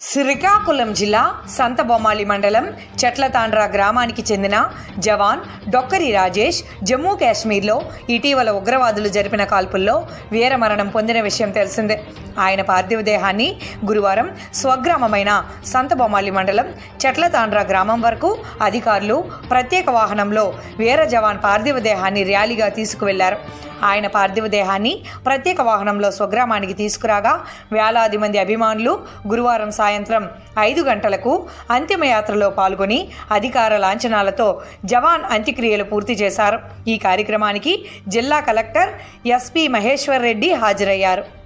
శ్రీకాకుళం జిల్లా సంతబొమ్మాలి మండలం చెట్లతాండ్ర గ్రామానికి చెందిన జవాన్ డొక్కరి రాజేష్ జమ్మూ కాశ్మీర్లో ఇటీవల ఉగ్రవాదులు జరిపిన కాల్పుల్లో వీరమరణం పొందిన విషయం తెలిసిందే. ఆయన పార్థివ దేహాన్ని గురువారం స్వగ్రామమైన సంతబొమ్మాలి మండలం చెట్లతాండ్ర గ్రామం వరకు అధికారులు ప్రత్యేక వాహనంలో వీర జవాన్ పార్థివ దేహాన్ని ర్యాలీగా తీసుకువెళ్ళారు. ఆయన పార్థివ దేహాన్ని ప్రత్యేక వాహనంలో స్వగ్రామానికి తీసుకురాగా వేలాది మంది అభిమానులు గురువారం సాయంత్రం ఐదు గంటలకు అంతిమయాత్రలో పాల్గొని అధికార లాంఛనాలతో జవాన్ అంత్యక్రియలు పూర్తి చేశారు. ఈ కార్యక్రమానికి జిల్లా కలెక్టర్ ఎస్పి మహేశ్వర్ రెడ్డి హాజరయ్యారు.